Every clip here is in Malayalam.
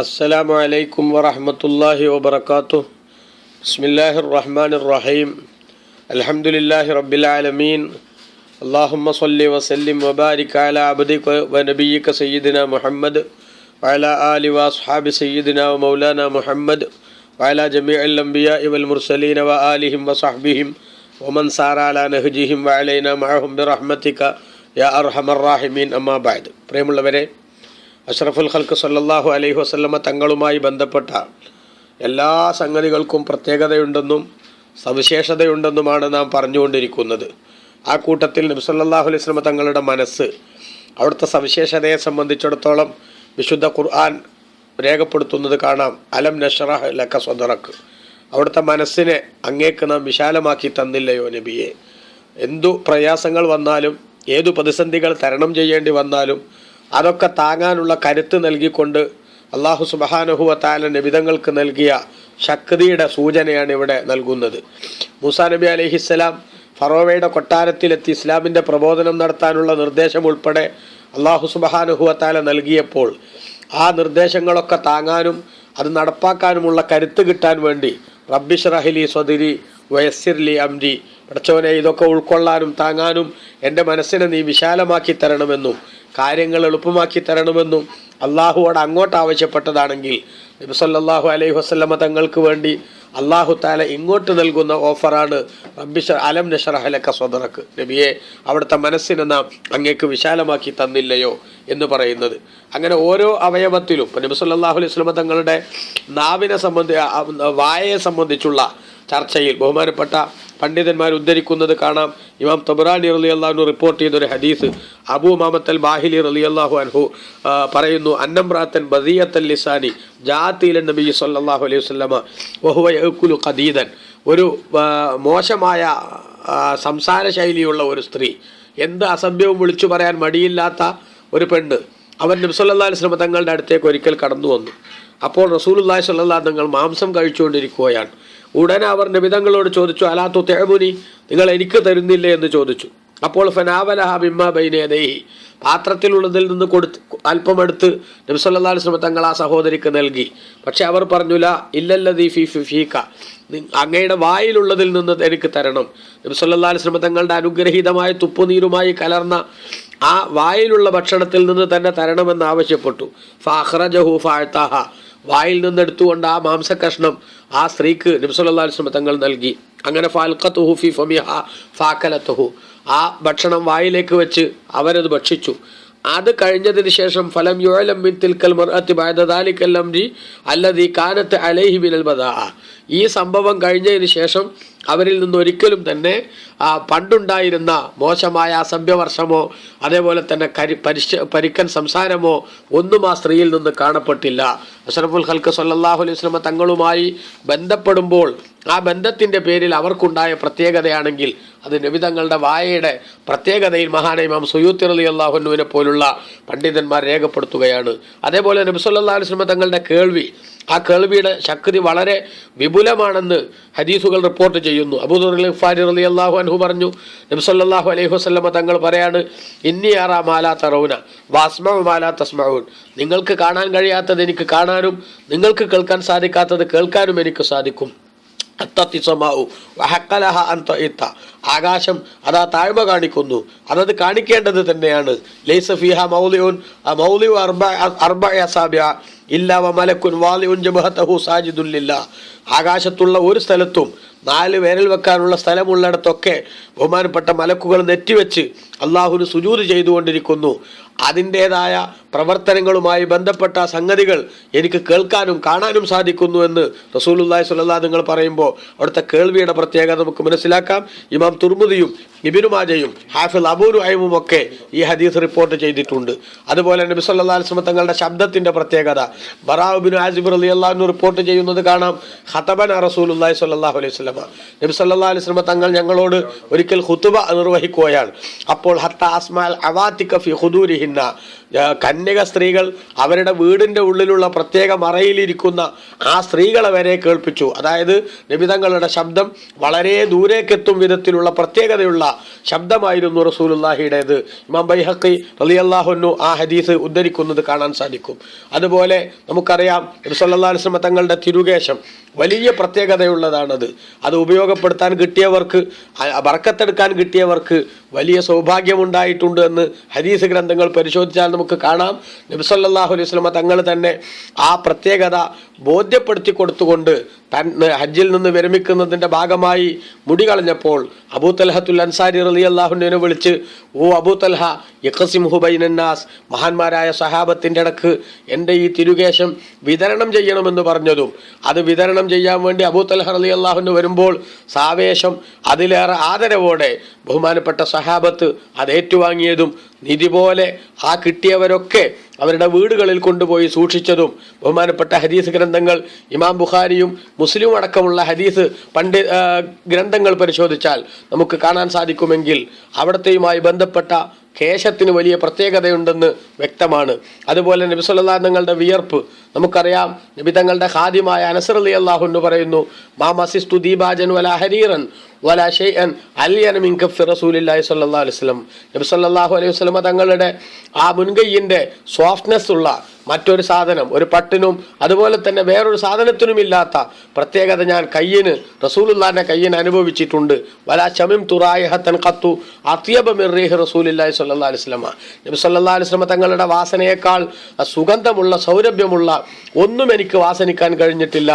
السلام عليكم ورحمة الله وبركاته بسم الله الرحمن الرحيم الحمد لله رب العالمين اللهم صل وسلم وبارك على عبدك ونبيك سيدنا محمد وعلى آل وأصحاب سيدنا ومولانا محمد وعلى جميع الأنبياء والمرسلين وآلهم وصحبهم ومن سار على نهجهم وعلينا معهم برحمتك يا أرحم الراحمين أما بعد بريم الله അഷ്റഫുൽ ഖൽക്ക് സല്ലാഹു അലൈഹി വസല്ലമ തങ്ങളുമായി ബന്ധപ്പെട്ട എല്ലാ സംഗതികൾക്കും പ്രത്യേകതയുണ്ടെന്നും സവിശേഷതയുണ്ടെന്നുമാണ് നാം പറഞ്ഞുകൊണ്ടിരിക്കുന്നത്. ആ കൂട്ടത്തിൽ നബി സല്ലല്ലാഹു അലൈഹി വസ്ലമ തങ്ങളുടെ മനസ്സ് അവിടുത്തെ സവിശേഷതയെ സംബന്ധിച്ചിടത്തോളം വിശുദ്ധ ഖുർആൻ രേഖപ്പെടുത്തുന്നത് കാണാം. അലം നഷറഹ് ലക്ക സ്വദറക്ക് അവിടുത്തെ മനസ്സിനെ അങ്ങേക്ക് നാം വിശാലമാക്കി തന്നില്ലയോ നബിയെ? എന്തു പ്രയാസങ്ങൾ വന്നാലും ഏതു പ്രതിസന്ധികൾ തരണം ചെയ്യേണ്ടി വന്നാലും അതൊക്കെ താങ്ങാനുള്ള കരുത്ത് നൽകിക്കൊണ്ട് അള്ളാഹു സുബഹാനുഹുവ താല നബിതങ്ങൾക്ക് നൽകിയ ശക്തിയുടെ സൂചനയാണ് ഇവിടെ നൽകുന്നത്. മൂസാ നബി അലഹിസ്സലാം ഫറോവയുടെ കൊട്ടാരത്തിലെത്തി ഇസ്ലാമിന്റെ പ്രബോധനം നടത്താനുള്ള നിർദ്ദേശം ഉൾപ്പെടെ അള്ളാഹു സുബഹാനുഹുവ താല നൽകിയപ്പോൾ ആ നിർദ്ദേശങ്ങളൊക്കെ താങ്ങാനും അത് നടപ്പാക്കാനുമുള്ള കരുത്ത് കിട്ടാൻ വേണ്ടി റബ്ബിഷ് റഹിലി സ്വദിരി വയസ്സിർലി അംരി പഠിച്ചവനെ ഇതൊക്കെ ഉൾക്കൊള്ളാനും താങ്ങാനും എന്റെ മനസ്സിനെ നീ വിശാലമാക്കി തരണമെന്നും കാര്യങ്ങൾ എളുപ്പമാക്കി തരണമെന്നും അള്ളാഹുവോട് അങ്ങോട്ട് ആവശ്യപ്പെട്ടതാണെങ്കിൽ നബി സല്ലല്ലാഹു അലൈഹി വസ്ലമ തങ്ങൾക്ക് വേണ്ടി അള്ളാഹു താല ഇങ്ങോട്ട് നൽകുന്ന ഓഫറാണ് റബ്ബിഷ അലം നഷറഹലക്ക സ്വതറക്ക് നബിയെ അവിടുത്തെ മനസ്സിനെ നാം അങ്ങേക്ക് വിശാലമാക്കി തന്നില്ലയോ എന്ന് പറയുന്നത്. അങ്ങനെ ഓരോ അവയവത്തിലും ഇപ്പം നബി സല്ലല്ലാഹു അലൈഹി വസല്ലമ തങ്ങളുടെ നാവിനെ സംബന്ധി വായയെ സംബന്ധിച്ചുള്ള ചർച്ചയിൽ ബഹുമാനപ്പെട്ട പണ്ഡിതന്മാർ ഉദ്ധരിക്കുന്നത് കാണാം. ഇമാം തബറാനി റലി അള്ളാഹു റിപ്പോർട്ട് ചെയ്തൊരു ഹദീസ്. അബൂ മാമത്തൽ ബാഹിലി റലി അള്ളാഹു അൻഹു പറയുന്നു അന്നംറാത്തൻ ബദിയത്തൽ ലിസാനി ജാത്തിയിലെ നബി സല്ലല്ലാഹു അലൈഹി വസ്ലമ വഹുവ യഅ്കുലു ഖദീദൻ. ഒരു മോശമായ സംസാര ശൈലിയുള്ള ഒരു സ്ത്രീ എന്ത് അസഭ്യവും വിളിച്ചു പറയാൻ മടിയില്ലാത്ത ഒരു പെണ്ണ് അവൻ നബ്സല്ലാ അലിസ്ലമ തങ്ങളുടെ അടുത്തേക്ക് ഒരിക്കൽ കടന്നു വന്നു അപ്പോൾ റസൂലുല്ലാഹി സ്വല്ലാ തങ്ങൾ മാംസം കഴിച്ചുകൊണ്ടിരിക്കുകയാണ്. ഉടനെ അവർ നബിതങ്ങളോട് ചോദിച്ചു അലാത്തു തേമുനി നിങ്ങൾ എനിക്ക് തരുന്നില്ലേ എന്ന് ചോദിച്ചു. അപ്പോൾ ഫനാവലഹ ബിമ്മ പാത്രത്തിലുള്ളതിൽ നിന്ന് കൊടുത്ത് അല്പമെടുത്ത് നബ്സല്ലാ അലിസ്ലമ തങ്ങൾ ആ സഹോദരിക്ക് നൽകി. പക്ഷെ അവർ പറഞ്ഞു ഇല്ലല്ലദീ ഫി ഫി ഫീക്ക അങ്ങയുടെ വായിലുള്ളതിൽ നിന്ന് എനിക്ക് തരണം. നബ്സല്ലാ അലിസ്ലമ തങ്ങളുടെ അനുഗ്രഹീതമായ തുപ്പുനീരുമായി കലർന്ന ആ വായിലുള്ള ഭക്ഷണത്തിൽ നിന്ന് തന്നെ തരണമെന്ന് ആവശ്യപ്പെട്ടു. ഫാഹ്റജഹു ഫാഴ്ത്താഹ വായിൽ നിന്ന് എടുത്തുകൊണ്ട് ആ മാംസകഷ്ണം ആ സ്ത്രീക്ക് നബ്സല്ലാ അലിസ്ലമ തങ്ങൾ നൽകി. അങ്ങനെ ഫാൽഖത്തുഹു ഫി ഫാക്കലത്തുഹു ആ ഭക്ഷണം വായിലേക്ക് വെച്ച് അവരത് ഭക്ഷിച്ചു. അത് കഴിഞ്ഞതിന് ശേഷം ഫലം യുഴലം തിൽക്കൽ മർഅത്തി ബഅദ അംരി അല്ലദീ കാനത്ത് അലൈഹി മിനൽ ബദാഅ. ഈ സംഭവം കഴിഞ്ഞതിന് ശേഷം അവരിൽ നിന്ന് ഒരിക്കലും തന്നെ ആ പണ്ടുണ്ടായിരുന്ന മോശമായ അസഭ്യവർഷമോ അതേപോലെ തന്നെ കരി പരിശ പരിക്കൻ സംസാരമോ ഒന്നും ആ സ്ത്രീയിൽ നിന്ന് കാണപ്പെട്ടില്ല. അഷറഫുൽ ഹൽക്ക് സല്ലാഹു അലൈഹി സ്വലമ തങ്ങളുമായി ബന്ധപ്പെടുമ്പോൾ ആ ബന്ധത്തിന്റെ പേരിൽ അവർക്കുണ്ടായ പ്രത്യേകതയാണെങ്കിൽ അത് നബിതങ്ങളുടെ വായയുടെ പ്രത്യേകതയിൽ മഹാനൈമാം സുയൂത്തി റലി അള്ളാഹുനുവിനെ പോലുള്ള പണ്ഡിതന്മാർ രേഖപ്പെടുത്തുകയാണ്. അതേപോലെ നബിസ്വല്ലാ അലുസ്ലമ തങ്ങളുടെ കേൾവി ആ കേൾവിയുടെ ശക്തി വളരെ വിപുലമാണെന്ന് ഹദീസുകൾ റിപ്പോർട്ട് ചെയ്യുന്നു. അബൂദുർ റലി അള്ളാഹു അൻഹു പറഞ്ഞു നബ്സല്ലാഹു അലൈഹി വസല്ലമ തങ്ങൾ പറയാണ് ഇന്നി അറ മാലാ തറൗന വാസ്മ മാലാ തസ്മഊൻ. നിങ്ങൾക്ക് കാണാൻ കഴിയാത്തത് എനിക്ക് കാണാനും നിങ്ങൾക്ക് കേൾക്കാൻ സാധിക്കാത്തത് കേൾക്കാനും എനിക്ക് സാധിക്കും. അത്തത്തിസമാവു വഹക്കലഹ അന്ത ഇത്ത. ആകാശം അതാ താഴ്മ കാണിക്കുന്നു. അതത് കാണിക്കേണ്ടത് തന്നെയാണ്. ലൈസഫിഹ മൗലിയുൻ മൗലിയു അർബ അർബ അസാബ്യ ഇല്ല വ മലക്കുൻ വാലിയുൻ ജബഹത്തഹു സാജിദുല്ലില്ല ആകാശത്തുള്ള ഒരു സ്ഥലത്തും നാല് വേനൽ വെക്കാനുള്ള സ്ഥലമുള്ളിടത്തൊക്കെ ബഹുമാനപ്പെട്ട മലക്കുകൾ നെറ്റിവെച്ച് അള്ളാഹുന് സുജൂത് ചെയ്തുകൊണ്ടിരിക്കുന്നു. അതിന്റേതായ പ്രവർത്തനങ്ങളുമായി ബന്ധപ്പെട്ട സംഗതികൾ എനിക്ക് കേൾക്കാനും കാണാനും സാധിക്കുന്നു എന്ന് റസൂലുല്ലാഹി സുല്ലാ നിങ്ങൾ പറയുമ്പോൾ അവിടുത്തെ കേൾവിയുടെ പ്രത്യേകത നമുക്ക് മനസ്സിലാക്കാം. ഇമാം തുർമുദിയും ഇബിനുമാജയും ഹാഫിൽ അബൂരു അയമും ഒക്കെ ഈ ഹദീസ് റിപ്പോർട്ട് ചെയ്തിട്ടുണ്ട്. അതുപോലെ നബി സല്ലല്ലാഹു അലൈഹി തങ്ങളുടെ ശബ്ദത്തിന്റെ പ്രത്യേകത. ബറാബിൻ ആസിബ് അലി അള്ളാഹു റിപ്പോർട്ട് ചെയ്യുന്നത് കാണാം. ഖതബന റസൂലുല്ലാഹി സ്വല്ലല്ലാഹു അലൈഹി സ്വലമ നബി സല്ലാ അലൈഹി തങ്ങൾ ഞങ്ങളോട് ഒരിക്കൽ ഹുത്തുബ നിർവഹിക്കുകയാണ്. അപ്പോൾ ഹത്ത അസ്മാൽ അവാത്തിക ഫി ആ, കന്യക സ്ത്രീകൾ അവരുടെ വീടിന്റെ ഉള്ളിലുള്ള പ്രത്യേക മറയിലിരിക്കുന്ന ആ സ്ത്രീകളെ വരെ കേൾപ്പിച്ചു. അതായത് നിബിതങ്ങളുടെ ശബ്ദം വളരെ ദൂരേക്കെത്തും വിധത്തിലുള്ള പ്രത്യേകതയുള്ള ശബ്ദമായിരുന്നു റസൂലുല്ലാഹിയുടേത് ഇമാം ബൈഹക്കി റലിയല്ലാഹുന്നു ആ ഹദീസ് ഉദ്ധരിക്കുന്നത് കാണാൻ സാധിക്കും. അതുപോലെ നമുക്കറിയാം നബിസല്ലാ അലിസ്ലമ തങ്ങളുടെ തിരുകേശം വലിയ പ്രത്യേകതയുള്ളതാണത്. അത് ഉപയോഗപ്പെടുത്താൻ കിട്ടിയവർക്ക് ബറക്കത്തെടുക്കാൻ കിട്ടിയവർക്ക് വലിയ സൗഭാഗ്യമുണ്ടായിട്ടുണ്ട് എന്ന് ഹദീസ് ഗ്രന്ഥങ്ങൾ പരിശോധിച്ചാൽ നമുക്ക് കാണാം. നബിസല്ലാഹു അലൈഹി സ്വലമ തങ്ങൾ തന്നെ ആ പ്രത്യേകത ബോധ്യപ്പെടുത്തി കൊടുത്തുകൊണ്ട് തൻ ഹജ്ജിൽ നിന്ന് വിരമിക്കുന്നതിന്റെ ഭാഗമായി മുടി കളഞ്ഞപ്പോൾ അബൂ തൽഹത്തുൽ അൻസാരി റലി അള്ളാഹുവിനെ വിളിച്ച് ഓ അബൂ തൽഹ യഖസിം ഹുബൈനന്നാസ് മഹാന്മാരായ സഹാബത്തിന്റെ ഇടയ്ക്ക് എന്റെ ഈ തിരുകേശം വിതരണം ചെയ്യണമെന്ന് പറഞ്ഞതും അത് വിതരണം ചെയ്യാൻ വേണ്ടി അബൂ തൽഹ റലി അള്ളാഹുവിന് വരുമ്പോൾ സാവേശം അതിലേറെ ആദരവോടെ ബഹുമാനപ്പെട്ട സഹാബത്ത് അത് ഏറ്റുവാങ്ങിയതും നിധി പോലെ ആ കിട്ടിയവരൊക്കെ അവരുടെ വീടുകളിൽ കൊണ്ടുപോയി സൂക്ഷിച്ചതും ബഹുമാനപ്പെട്ട ഹദീസ് ഗ്രന്ഥങ്ങൾ ഇമാം ബുഖാരിയും മുസ്ലിം അടക്കമുള്ള ഹദീസ് പണ്ട് ഗ്രന്ഥങ്ങൾ പരിശോധിച്ചാൽ നമുക്ക് കാണാൻ സാധിക്കുമെങ്കിൽ അവിടത്തെയുമായി ബന്ധപ്പെട്ട കേശത്തിന് വലിയ പ്രത്യേകതയുണ്ടെന്ന് വ്യക്തമാണ്. അതുപോലെ നബി സല്ലല്ലാഹു അലൈഹി തങ്ങളുടെ വിയർപ്പ് നമുക്കറിയാം. നബി തങ്ങളുടെ ഖാദിമായ അനസർ അലി അള്ളാഹു എന്ന് പറയുന്നു മാ മസിസ്തു ദീബാജൻ വല ഹരീറൻ വല ഷെയ്ൻ അലിയൻ മിൻ കഫി റസൂലില്ലാഹി സ്വല്ലല്ലാഹു അലൈഹി വസല്ലം. നബി സല്ലല്ലാഹു അലൈഹി വസല്ലമ തങ്ങളുടെ ആ മുൻകൈയിന്റെ സോഫ്റ്റ്നെസ് ഉള്ള മറ്റൊരു സാധനം ഒരു പട്ടിനും അതുപോലെ തന്നെ വേറൊരു സാധനത്തിനും ഇല്ലാത്ത പ്രത്യേകത ഞാൻ കയ്യിന് റസൂലുല്ലാന്റെ കയ്യിന് അനുഭവിച്ചിട്ടുണ്ട്. വലാ ചമിം തുറായഹത്തൻ കത്തു അത്യബമിറീഹ് റസൂലില്ലാഹി സല്ലാ അലൈഹി വസല്ലമ. നബി സല്ലാ അലൈഹി വസല്ലമ തങ്ങളുടെ വാസനയേക്കാൾ സുഗന്ധമുള്ള സൗരഭ്യമുള്ള ഒന്നും എനിക്ക് വാസനിക്കാൻ കഴിഞ്ഞിട്ടില്ല.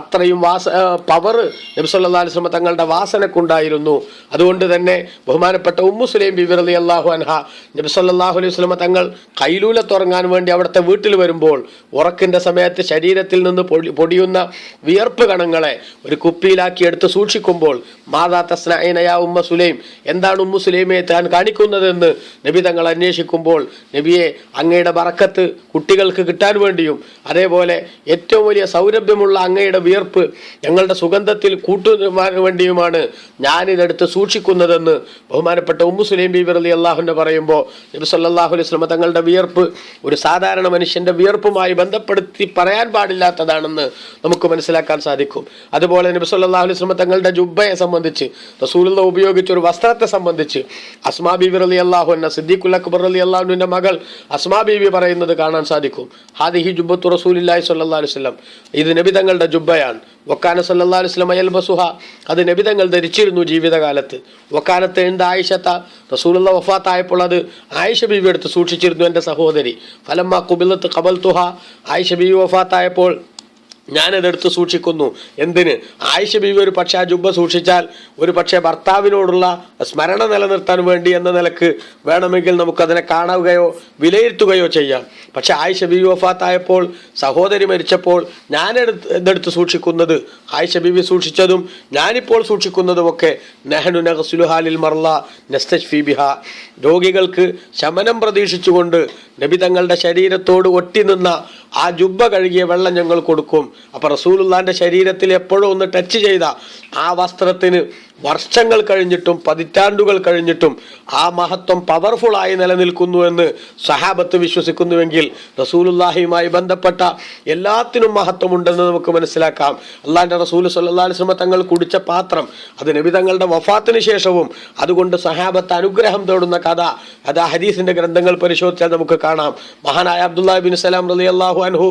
അത്രയും വാസ പവർ നബി സല്ലാ അലൈഹി വസല്ലമ തങ്ങളുടെ വാസനക്കുണ്ടായിരുന്നു. അതുകൊണ്ട് തന്നെ ബഹുമാനപ്പെട്ട ഉമ്മു സുലൈം അള്ളാഹു അൻഹ നബി സല്ലാഹു അലൈഹി സ്വലമ തങ്ങൾ കൈലൂല തുറങ്ങാൻ വേണ്ടി അവിടുത്തെ വീട്ടിൽ വരുമ്പോൾ ഉറക്കിന്റെ സമയത്ത് ശരീരത്തിൽ നിന്ന് പൊടി പൊടിയുന്ന വിയർപ്പ് കണങ്ങളെ ഒരു കുപ്പിയിലാക്കി എടുത്ത് സൂക്ഷിക്കുമ്പോൾ മാതാ തസ്നൈനയ ഉമ്മ സുലൈം എന്താണ് ഉമ്മു സുലൈമെ താൻ കാണിക്കുന്നതെന്ന് നബി തങ്ങൾ അന്വേഷിക്കുമ്പോൾ നബിയെ അങ്ങയുടെ ബറക്കത്ത് കുട്ടികൾക്ക് കിട്ടാൻ വേണ്ടിയും അതേപോലെ ഏറ്റവും വലിയ സൗരഭ്യമുള്ള അങ്ങയുടെ വിയർപ്പ് ഞങ്ങളുടെ സുഗന്ധത്തിൽ കൂട്ടുവാൻ വേണ്ടിയുമാണ് ഞാനിതെടുത്ത് സൂക്ഷിക്കുന്നതെന്ന് ബഹുമാനപ്പെട്ട ഉമ്മു സുലൈം ബീബർ അലി അള്ളാഹുവിനെ പറയുമ്പോൾ നബി സല്ലാഹു അലൈഹി തങ്ങളുടെ വിയർപ്പ് ഒരു സാധാരണ മനുഷ്യന്റെ വിയർപ്പുമായി ബന്ധപ്പെടുത്തി പറയാൻ പാടില്ലാത്തതാണെന്ന് നമുക്ക് മനസ്സിലാക്കാൻ സാധിക്കും. അതുപോലെ നബി സല്ലല്ലാഹു അലൈഹി സ്വലം തങ്ങളുടെ ജുബയെ സംബന്ധിച്ച് റസൂലുള്ള ഉപയോഗിച്ച ഒരു വസ്ത്രത്തെ സംബന്ധിച്ച് അസ്മാ ബിബി അലി അള്ളാഹു എന്ന സിദ്ദീഖുൽ അക്ബർ അലി അള്ളാഹുവിന്റെ മകൾ അസ്മാ ബിബി പറയുന്നത് കാണാൻ സാധിക്കും. ഹാദിഹി ജുബ്ബത്തു റസൂലില്ലാഹി സല്ലാ അലൈഹി സ്വലം ഇത് നബി തങ്ങളുടെ ജുബ്ബയാണ്. വക്കാന സല്ലാ അലൈഹി വസല്ലം യൽബസുഹ. അത് നബിതങ്ങൾ ധരിച്ചിരുന്നു ജീവിതകാലത്ത്. വക്കാനത്ത് എന്ത് ആയിഷത്ത? റസൂലുള്ള വഫാത്തായപ്പോൾ അത് ആയിഷ ബീവി എടുത്ത് സൂക്ഷിച്ചിരുന്നു എന്റെ സഹോദരി. ഫലമ്മ കുബിലത്ത് കബൽ തുഹ ആയിഷ ബീവി വഫാത്തായപ്പോൾ ഞാനതെടുത്ത് സൂക്ഷിക്കുന്നു. എന്തിന്? ആയിഷ ബീവി ഒരു പക്ഷേ ആ ജുബ്ബ സൂക്ഷിച്ചാൽ ഒരു പക്ഷേ ഭർത്താവിനോടുള്ള സ്മരണ നിലനിർത്താൻ വേണ്ടി എന്ന നിലയ്ക്ക് വേണമെങ്കിൽ നമുക്കതിനെ കാണുകയോ വിലയിരുത്തുകയോ ചെയ്യാം. പക്ഷെ ആയിഷ ബീവി വഫാത്തായപ്പോൾ സഹോദരി മരിച്ചപ്പോൾ ഞാനെടുത്ത് ഇതെടുത്ത് സൂക്ഷിക്കുന്നത് ആയിഷ ബീവി സൂക്ഷിച്ചതും ഞാനിപ്പോൾ സൂക്ഷിക്കുന്നതുമൊക്കെ നെഹനു നഹസുലുഹാലിൽ മർല നസ്തഷ്ഫി ബിഹ രോഗികൾക്ക് ശമനം പ്രതീക്ഷിച്ചുകൊണ്ട് നബി തങ്ങളുടെ ശരീരത്തോട് ഒട്ടി നിന്ന ആ ജുബ്ബ കഴുകിയ വെള്ളം ഞങ്ങൾ കൊടുക്കും. അപ്പോൾ റസൂലുള്ളാന്റെ ശരീരത്തിൽ എപ്പോഴും ഒന്ന് ടച്ച് ചെയ്ത ആ വസ്ത്രത്തിന് വർഷങ്ങൾ കഴിഞ്ഞിട്ടും പതിറ്റാണ്ടുകൾ കഴിഞ്ഞിട്ടും ആ മഹത്വം പവർഫുൾ ആയി നിലനിൽക്കുന്നു എന്ന് സഹാബത്ത് വിശ്വസിക്കുന്നുവെങ്കിൽ റസൂലുല്ലാഹിയുമായി ബന്ധപ്പെട്ട എല്ലാത്തിനും മഹത്വമുണ്ടെന്ന് നമുക്ക് മനസ്സിലാക്കാം. അള്ളാഹിന്റെ റസൂൽ സല്ലല്ലാഹു അലൈഹി വസല്ലം തങ്ങൾ കുടിച്ച പാത്രം അത് നബി തങ്ങളുടെ വഫാത്തിന് ശേഷവും അതുകൊണ്ട് സഹാബത്ത് അനുഗ്രഹം തേടുന്ന കഥ അത് ആ ഗ്രന്ഥങ്ങൾ പരിശോധിച്ചാൽ നമുക്ക് കാണാം. മഹാനായ അബ്ദുല്ലാ ബിൻ സലാം റലി അള്ളാഹു അൻഹു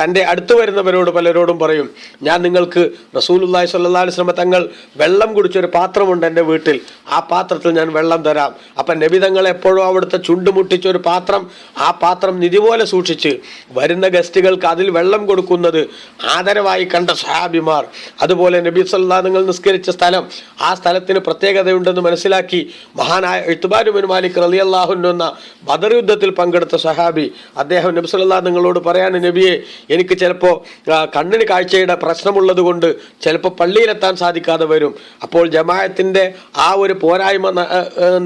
തന്റെ അടുത്ത് വരുന്നവരോട് പലരോടും പറയും ഞാൻ നിങ്ങൾക്ക് റസൂലുല്ലാഹി സ്വല്ലല്ലാഹു അലൈഹി വസല്ലം തങ്ങൾ വെള്ളം കുടിച്ചൊരു പാത്രമുണ്ട് എന്റെ വീട്ടിൽ. ആ പാത്രത്തിൽ ഞാൻ വെള്ളം തരാം. അപ്പം നബി തങ്ങൾ എപ്പോഴും അവിടുത്തെ ചുണ്ടുമുട്ടിച്ചൊരു പാത്രം ആ പാത്രം നിധി പോലെ സൂക്ഷിച്ച് വരുന്ന ഗസ്റ്റുകൾക്ക് അതിൽ വെള്ളം കൊടുക്കുന്നത് ആദരവായി കണ്ട സഹാബിമാർ. അതുപോലെ നബി സല്ലാ നിങ്ങൾ നിസ്കരിച്ച സ്ഥലം ആ സ്ഥലത്തിന് പ്രത്യേകതയുണ്ടെന്ന് മനസ്സിലാക്കി മഹാനായ ഇത്തുബാരുബിൻ മാലിക് റലി അള്ളാഹുൻ എന്ന ബദർ യുദ്ധത്തിൽ പങ്കെടുത്ത സഹാബി. അദ്ദേഹം നബി സല്ലാ നിങ്ങളോട് പറയാൻ നബിയെ എനിക്ക് ചിലപ്പോൾ കണ്ണിന് കാഴ്ചയുടെ പ്രശ്നമുള്ളത് കൊണ്ട് ചിലപ്പോൾ പള്ളിയിലെത്താൻ സാധിക്കാതെ വരും. അപ്പോൾ ജമായത്തിന്റെ ആ ഒരു പോരായ്മ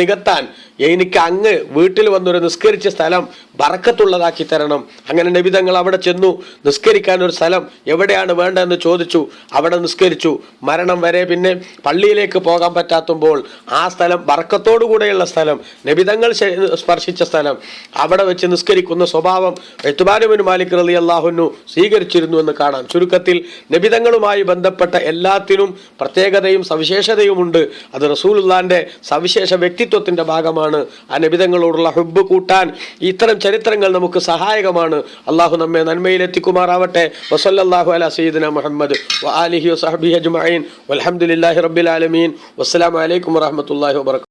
നികത്താൻ എനിക്ക് അങ്ങ് വീട്ടിൽ വന്നൊരു നിസ്കരിച്ച സ്ഥലം ബറക്കത്തുള്ളതാക്കി തരണം. അങ്ങനെ നബിതങ്ങൾ അവിടെ ചെന്നു. നിസ്കരിക്കാൻ ഒരു സ്ഥലം എവിടെയാണ് വേണ്ടതെന്ന് ചോദിച്ചു. അവിടെ നിസ്കരിച്ചു. മരണം വരെ പിന്നെ പള്ളിയിലേക്ക് പോകാൻ പറ്റാത്തുമ്പോൾ ആ സ്ഥലം ബറക്കത്തോടുകൂടെയുള്ള സ്ഥലം. നബിതങ്ങൾ സ്പർശിച്ച സ്ഥലം. അവിടെ വെച്ച് നിസ്കരിക്കുന്ന സ്വഭാവം എത്തുബാനുബിൻ മാലിക് റലി അള്ളാഹുനു സ്വീകരിച്ചിരുന്നു എന്ന് കാണാം. ചുരുക്കത്തിൽ നബിതങ്ങളുമായി ബന്ധപ്പെട്ട എല്ലാത്തിനും പ്രത്യേകതയും സവിശേഷതയും ഉണ്ട് അത് റസൂലുള്ളാന്റെ സവിശേഷ വ്യക്തിത്വത്തിന്റെ ഭാഗമാണ്. ആ നബിതങ്ങളോടുള്ള ഹുബ് കൂട്ടാൻ ഇത്തരം ചരിത്രങ്ങൾ നമുക്ക് സഹായകമാണ്. അള്ളാഹു നമ്മെ നന്മയിലെത്തിക്കുമാറാവട്ടെ. വസല്ലല്ലാഹു അല സീദന മുഹമ്മദ് വ ആലിഹി വസഹബി അജ്മീൻ വൽഹംദുലില്ലാഹി റബ്ബിൽ ആലമീൻ. വസ്സലാമു അലൈക്കും വറഹ്മത്തുള്ളാഹി വബറകാതുഹു